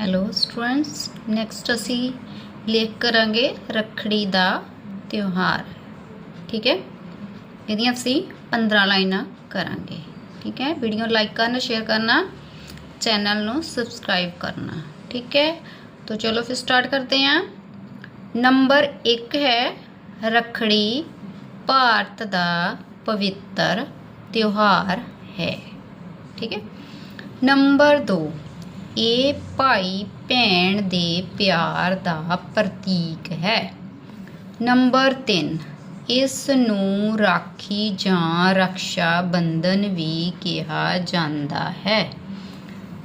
Hello students next ਅਸੀਂ ਲੇਖ ਕਰਾਂਗੇ ਰੱਖੜੀ ਦਾ ਤਿਉਹਾਰ। ਠੀਕ ਹੈ? ਇਹਦੀਆਂ ਅਸੀਂ 15 ਲਾਈਨਾਂ ਕਰਾਂਗੇ। ਠੀਕ ਹੈ? ਵੀਡੀਓ ਲਾਈਕ ਕਰਨਾ, ਸ਼ੇਅਰ ਕਰਨਾ, ਚੈਨਲ ਨੂੰ ਸਬਸਕ੍ਰਾਈਬ ਕਰਨਾ। ਠੀਕ ਹੈ? तो ਚਲੋ ਫਿਰ ਸਟਾਰਟ ਕਰਦੇ ਹਾਂ। ਨੰਬਰ 1 ਹੈ ਰੱਖੜੀ ਭਾਰਤ ਦਾ ਪਵਿੱਤਰ ਤਿਉਹਾਰ ਹੈ। ਠੀਕ ਹੈ? ਨੰਬਰ 2 ਇਹ ਭਾਈ ਭੈਣ ਦੇ ਪਿਆਰ ਦਾ ਪ੍ਰਤੀਕ ਹੈ। ਨੰਬਰ 3 ਇਸ ਨੂੰ ਰਾਖੀ ਜਾਂ ਰਕਸ਼ਾ ਬੰਧਨ ਵੀ ਕਿਹਾ ਜਾਂਦਾ ਹੈ।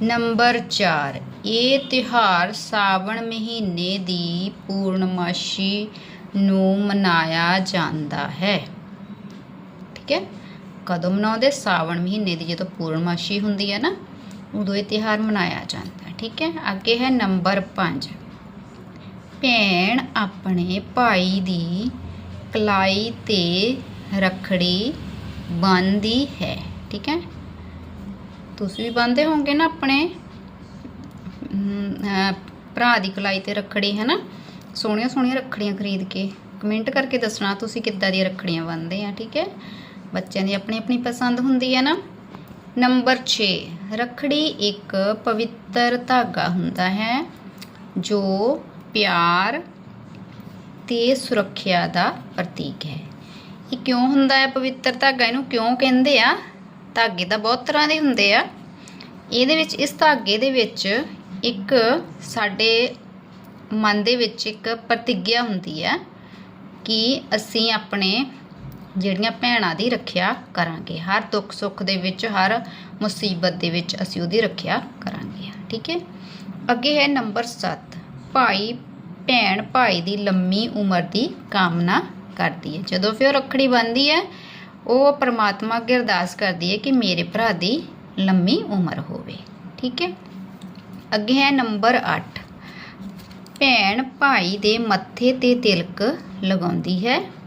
ਨੰਬਰ 4 ਇਹ ਤਿਉਹਾਰ ਸਾਵਣ ਮਹੀਨੇ ਦੀ ਪੂਰਨਮਾਸ਼ੀ ਨੂੰ ਮਨਾਇਆ ਜਾਂਦਾ ਹੈ। ਠੀਕ ਹੈ? ਕਦੋਂ ਮਨਾਉਂਦੇ? ਸਾਵਣ ਮਹੀਨੇ ਦੀ ਜਦੋਂ ਪੂਰਨਮਾਸ਼ੀ ਹੁੰਦੀ ਹੈ ਨਾ। ਉਦੋਂ ਇਹ ਤਿਉਹਾਰ ਮਨਾਇਆ ਜਾਂਦਾ, ਠੀਕ ਹੈ? ਅੱਗੇ ਹੈ ਨੰਬਰ 5 ਭੈਣ ਆਪਣੇ ਭਾਈ ਦੀ ਕਲਾਈ ਤੇ ਰੱਖੜੀ ਬੰਨ੍ਹਦੀ ਹੈ, ਠੀਕ ਹੈ? ਤੁਸੀਂ ਵੀ ਬੰਨ੍ਹਦੇ ਹੋਵੋਗੇ ਨਾ ਆਪਣੇ? ਭਰਾ ਦੀ ਕਲਾਈ ਤੇ ਰੱਖੜੀ ਹੈ ਨਾ ਸੋਹਣੀਆਂ ਸੋਹਣੀਆਂ ਰੱਖੜੀਆਂ ਖਰੀਦ ਕੇ। ਕਮੈਂਟ ਕਰਕੇ ਦੱਸਣਾ ਤੁਸੀਂ ਕਿੱਦਾਂ ਦੀਆਂ ਰੱਖੜੀਆਂ ਬੰਨ੍ਹਦੇ ਆ, ਠੀਕ ਹੈ? ਬੱਚਿਆਂ ਦੀ ਆਪਣੀ ਆਪਣੀ ਪਸੰਦ ਹੁੰਦੀ ਹੈ ਨਾ? ਨੰਬਰ 6 ਰੱਖੜੀ ਇੱਕ ਪਵਿੱਤਰ ਧਾਗਾ ਹੁੰਦਾ ਹੈ, ਜੋ ਪਿਆਰ ਤੇ ਸੁਰੱਖਿਆ ਦਾ ਪ੍ਰਤੀਕ ਹੈ। ਇਹ ਕਿਉਂ ਹੁੰਦਾ ਹੈ ਪਵਿੱਤਰ ਧਾਗਾ? ਇਹਨੂੰ ਕਿਉਂ ਕਹਿੰਦੇ ਆ? ਧਾਗੇ ਤਾਂ ਬਹੁਤ ਤਰ੍ਹਾਂ ਦੇ ਹੁੰਦੇ ਆ। ਇਹਦੇ ਵਿੱਚ, ਇਸ ਧਾਗੇ ਦੇ ਵਿੱਚ ਇੱਕ ਸਾਡੇ ਮਨ ਦੇ ਵਿੱਚ ਇੱਕ ਪ੍ਰਤੀਗਿਆ ਹੁੰਦੀ ਹੈ ਕਿ ਅਸੀਂ ਆਪਣੇ ਜਿਹੜੀਆਂ ਭੈਣਾਂ ਦੀ ਰੱਖਿਆ ਕਰਾਂਗੇ। ਹਰ ਦੁੱਖ ਸੁੱਖ ਦੇ ਵਿੱਚ, ਹਰ ਮੁਸੀਬਤ ਦੇ ਵਿੱਚ ਅਸੀਂ ਉਹਦੀ ਰੱਖਿਆ ਕਰਾਂਗੇ। ਠੀਕ ਹੈ? ਅੱਗੇ ਹੈ ਨੰਬਰ 7 ਭਾਈ, ਭੈਣ ਭਾਈ ਦੀ ਲੰਮੀ ਉਮਰ ਦੀ ਕਾਮਨਾ ਕਰਦੀ ਹੈ। ਜਦੋਂ ਫਿਰ ਉਹ ਰੱਖੜੀ ਬੰਨ੍ਹਦੀ ਹੈ, ਉਹ ਪਰਮਾਤਮਾ ਅੱਗੇ ਅਰਦਾਸ ਕਰਦੀ ਹੈ ਕਿ ਮੇਰੇ ਭਰਾ ਦੀ ਲੰਮੀ ਉਮਰ ਹੋਵੇ। ਠੀਕ ਹੈ? ਅੱਗੇ ਹੈ ਨੰਬਰ 8 ਭੈਣ ਭਾਈ ਦੇ ਮੱਥੇ ਤੇ ਤਿਲਕ ਲਗਾਉਂਦੀ ਹੈ।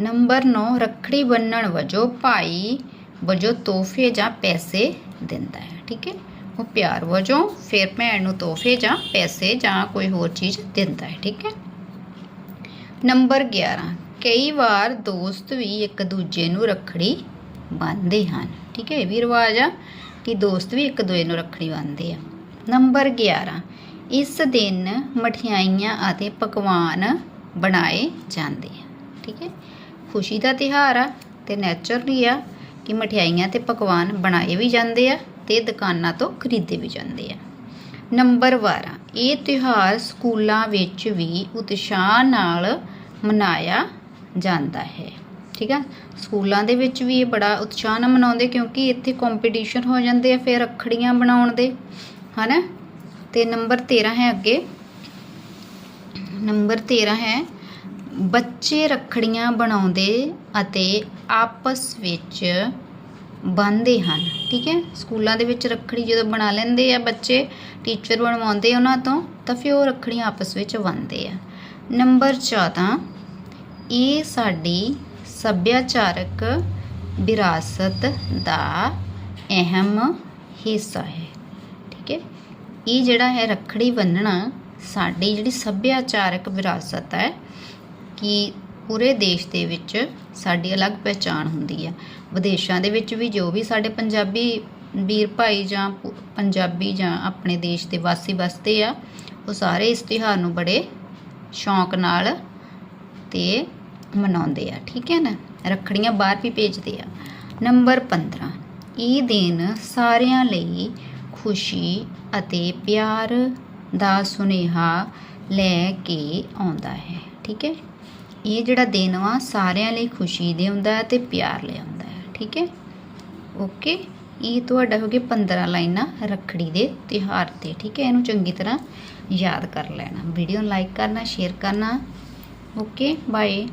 ਨੰਬਰ 9 ਰੱਖੜੀ ਬੰਨਣ ਵਜੋਂ ਭਾਈ ਵਜੋਂ ਤੋਹਫੇ ਜਾਂ ਪੈਸੇ ਦਿੰਦਾ ਹੈ, ਠੀਕ ਹੈ? ਉਹ ਪਿਆਰ ਵਜੋਂ ਫਿਰ ਭੈਣ ਨੂੰ ਤੋਹਫੇ ਜਾਂ ਪੈਸੇ ਜਾਂ ਕੋਈ ਹੋਰ ਚੀਜ਼ ਦਿੰਦਾ ਹੈ, ਠੀਕ ਹੈ? ਨੰਬਰ 11 ਕਈ ਵਾਰ ਦੋਸਤ ਵੀ ਇੱਕ ਦੂਜੇ ਨੂੰ ਰੱਖੜੀ ਬੰਨ੍ਹਦੇ ਹਨ, ਠੀਕ ਹੈ? ਇਹ ਵੀ ਰਿਵਾਜ ਆ ਕਿ ਦੋਸਤ ਵੀ ਇੱਕ ਦੂਜੇ ਨੂੰ ਰੱਖੜੀ ਬੰਨ੍ਹਦੇ ਆ। ਨੰਬਰ 11 ਇਸ ਦਿਨ ਮਠਿਆਈਆਂ ਅਤੇ ਪਕਵਾਨ ਬਣਾਏ ਜਾਂਦੇ ਆ, ਠੀਕ ਹੈ? ਖੁਸ਼ੀ ਦਾ ਤਿਉਹਾਰ ਆ ਤੇ ਨੈਚੁਰਲੀ ਆ ਕਿ ਮਠਿਆਈਆਂ ਤੇ ਪਕਵਾਨ ਬਣਾਏ ਵੀ ਜਾਂਦੇ ਆ ਤੇ ਦੁਕਾਨਾਂ ਤੋਂ ਖਰੀਦੇ ਵੀ ਜਾਂਦੇ ਆ। ਨੰਬਰ 12 ਇਹ ਤਿਉਹਾਰ ਸਕੂਲਾਂ ਵਿੱਚ ਵੀ ਉਤਸ਼ਾਹ ਨਾਲ ਮਨਾਇਆ ਜਾਂਦਾ ਹੈ। ਠੀਕ ਆ? ਸਕੂਲਾਂ ਦੇ ਵਿੱਚ ਵੀ ਇਹ ਬੜਾ ਉਤਸ਼ਾਹ ਨਾਲ ਮਨਾਉਂਦੇ ਕਿਉਂਕਿ ਇੱਥੇ ਕੰਪੀਟੀਸ਼ਨ ਹੋ ਜਾਂਦੇ ਆ ਫਿਰ ਰੱਖੜੀਆਂ ਬਣਾਉਣ ਦੇ, ਹਨਾ? ਤੇ ਨੰਬਰ 13 ਹੈ ਅੱਗੇ। ਨੰਬਰ 13 ਹੈ ਬੱਚੇ ਰੱਖੜੀਆਂ ਬਣਾਉਂਦੇ ਅਤੇ ਆਪਸ ਵਿੱਚ ਬੰਨ੍ਹਦੇ ਹਨ, ਠੀਕ ਹੈ? ਸਕੂਲਾਂ ਦੇ ਵਿੱਚ ਰੱਖੜੀ ਜਦੋਂ ਬਣਾ ਲੈਂਦੇ ਆ ਬੱਚੇ ਟੀਚਰ ਬਣਵਾਉਂਦੇ ਉਹਨਾਂ ਤੋਂ, ਤਾਂ ਫਿਰ ਉਹ ਰੱਖੜੀਆਂ ਆਪਸ ਵਿੱਚ ਬੰਨ੍ਹਦੇ ਆ। ਨੰਬਰ 14 ਇਹ ਸਾਡੀ ਸੱਭਿਆਚਾਰਕ ਵਿਰਾਸਤ ਦਾ ਅਹਿਮ ਹਿੱਸਾ ਹੈ, ਠੀਕ ਹੈ? ਇਹ ਜਿਹੜਾ ਹੈ ਰੱਖੜੀ ਬੰਨਣਾ ਸਾਡੀ ਜਿਹੜੀ ਸੱਭਿਆਚਾਰਕ ਵਿਰਾਸਤ ਹੈ ਕਿ ਪੂਰੇ ਦੇਸ਼ ਦੇ ਵਿੱਚ ਸਾਡੀ ਅਲੱਗ ਪਹਿਚਾਣ ਹੁੰਦੀ ਹੈ ਵਿਦੇਸ਼ਾਂ ਦੇ ਵਿੱਚ ਵੀ ਜੋ ਵੀ ਸਾਡੇ ਪੰਜਾਬੀ ਵੀਰ ਭਾਈ ਜਾਂ ਪ- ਪੰਜਾਬੀ ਜਾਂ ਆਪਣੇ ਦੇਸ਼ ਦੇ ਵਾਸੀ ਵਸਦੇ ਆ, ਉਹ ਸਾਰੇ ਇਸ ਤਿਉਹਾਰ ਨੂੰ ਬੜੇ ਸ਼ੌਂਕ ਨਾਲ ਤੇ ਮਨਾਉਂਦੇ ਆ। ਠੀਕ ਹੈ ਨਾ? ਰੱਖੜੀਆਂ ਬਾਹਰ ਵੀ ਭੇਜਦੇ ਆ। ਨੰਬਰ 15 ਇਹ ਦਿਨ ਸਾਰਿਆਂ ਲਈ ਖੁਸ਼ੀ ਅਤੇ ਪਿਆਰ ਦਾ ਸੁਨੇਹਾ ਲੈ ਕੇ ਆਉਂਦਾ ਹੈ। ਠੀਕ ਹੈ? ਇਹ ਜਿਹੜਾ ਦਿਨ ਵਾ, ਸਾਰਿਆਂ ਲਈ ਖੁਸ਼ੀ ਦੇ ਹੁੰਦਾ ਹੈ ਤੇ ਪਿਆਰ ਲਿਆਉਂਦਾ ਹੈ, ਠੀਕ ਹੈ? ਓਕੇ ਇਹ ਤੁਹਾਡਾ ਹੋ ਗਿਆ 15 ਲਾਈਨਾਂ ਰੱਖੜੀ ਦੇ ਤਿਉਹਾਰ ਤੇ, ਠੀਕ ਹੈ? ਇਹਨੂੰ ਚੰਗੀ ਤਰ੍ਹਾਂ ਯਾਦ ਕਰ ਲੈਣਾ। ਵੀਡੀਓ ਨੂੰ ਲਾਈਕ ਕਰਨਾ ਸ਼ੇਅਰ ਕਰਨਾ। Okay bye